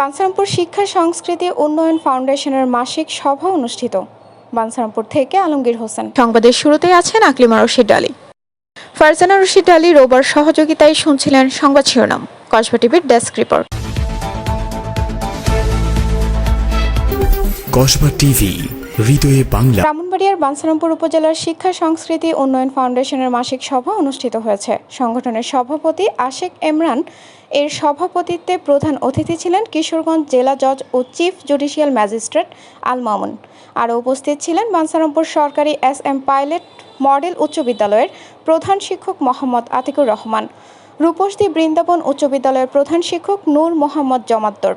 বানসারামপুর শিক্ষা সংস্কৃতি উন্নয়ন ফাউন্ডেশনের মাসিক সভা অনুষ্ঠিত। বানসারামপুর থেকে আলমগীর হোসেন। সংবাদের শুরুতেই আছেন আকলিমা রশিদ আলী। ফারজানা রশিদ আলী রোবার সহযোগিতায় শুনছিলেন সংবাদ শিরোনাম। কসবা টিভির ডেস্ক রিপোর্ট। কসবা টিভি হৃদয়ে বাংলা। ব্রাহ্মণবাড়িয়ার বানসারামপুর উপজেলার শিক্ষা, সংস্কৃতি, উন্নয়ন ফাউন্ডেশনের মাসিক সভা অনুষ্ঠিত হয়েছে। সংগঠনের সভাপতি আশেক এমরান এর সভাপতিত্বে প্রধান অতিথি ছিলেন কিশোরগঞ্জ জেলা জজ ও chief judicial magistrate Al Mamun. আরও উপস্থিত ছিলেন বানসারামপুর সরকারি এস এম পাইলট মডেল উচ্চ বিদ্যালয়ের প্রধান শিক্ষক মোহাম্মদ আতিকুর রহমান রূপসদী বৃন্দাবন উচ্চ বিদ্যালয়ের প্রধান শিক্ষক নূর মোহাম্মদ জমাদ্দর।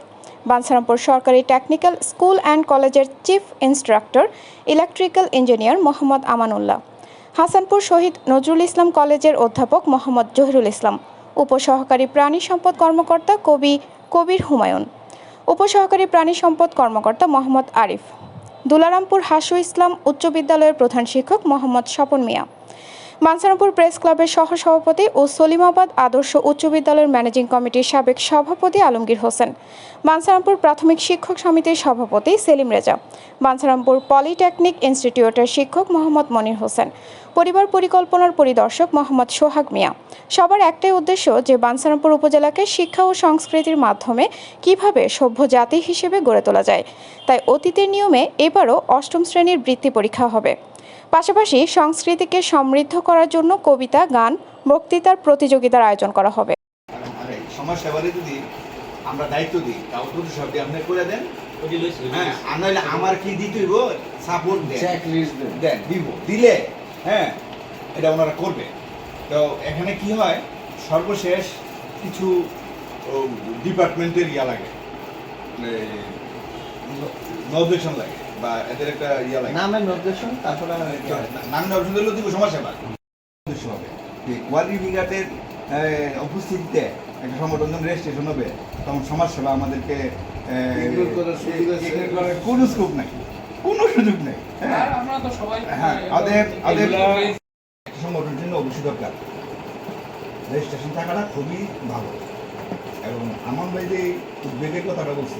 বানসারামপুর সরকারি টেকনিক্যাল স্কুল অ্যান্ড কলেজের chief instructor electrical engineer Mohammad Amanullah. Hasanpur Shahid Nazrul Islam কলেজের অধ্যাপক মোহাম্মদ জহিরুল ইসলাম। উপসহকারী প্রাণী সম্পদ কর্মকর্তা কবি কবির হুমায়ুন। উপসহকারী প্রাণী সম্পদ কর্মকর্তা মোহাম্মদ আরিফ। দুলারামপুর হাসু ইসলাম উচ্চ বিদ্যালয়ের প্রধান শিক্ষক মোহাম্মদ স্বপন মিয়া। বানসারামপুর প্রেস ক্লাবের সহসভাপতি ও সলিমাবাদ আদর্শ উচ্চ বিদ্যালয়ের ম্যানেজিং কমিটির সাবেক সভাপতি আলমগীর হোসেন। বানসারামপুর প্রাথমিক শিক্ষক সমিতির সভাপতি সেলিম রেজা। বানসারামপুর পলিটেকনিক ইনস্টিটিউটের শিক্ষক মোহাম্মদ মনির হোসেন। পরিবার পরিকল্পনার পরিদর্শক মোহাম্মদ সোহাগ মিয়া। সবার একটাই উদ্দেশ্য যে বানসারামপুর উপজেলাকে শিক্ষা ও সংস্কৃতির মাধ্যমে কীভাবে সভ্য জাতি হিসেবে গড়ে তোলা যায়। তাই অতীতের নিয়মে এবারও অষ্টম শ্রেণির বৃত্তি পরীক্ষা হবে। পাশাপাশি সংস্কৃতিকে সমৃদ্ধ করার জন্য কবিতা গান বক্তৃতার প্রতিযোগিতার আয়োজন করা হবে। সমাজ সেবারে যদি আমরা দায়িত্ব দিই তাও সব দিয়ে আপনি করে দেন। হ্যাঁ আর নইলে আমার কি দিতে হইব সাপোর্ট দেন। দেন দিব দিলে হ্যাঁ এটা ওনারা করবে। তো এখানে কি হয় সর্বশেষ কিছু ডিপার্টমেন্টের ইয়া লাগে নবজেকশন লাগে। বা এদের একটা ইয়া লাগে। নামের নির্দেশন তারপরে দিব সমাজ সেবা উদ্দেশ্য হবে। কোয়ালিফিকাটের উপস্থিতিতে একটা সংগঠন যখন রেজিস্ট্রেশন হবে তখন সমাজ সেবা আমাদেরকে কোনো স্কোপ নাই। কোনো সুযোগ নেই। হ্যাঁ। আমরা তো সবাই হ্যাঁ একটা সংগঠনের জন্য অবশ্যই দরকার। রেজিস্ট্রেশন থাকাটা খুবই ভালো। এবং আমার ভাই যে উদ্বেগের কথাটা বলছে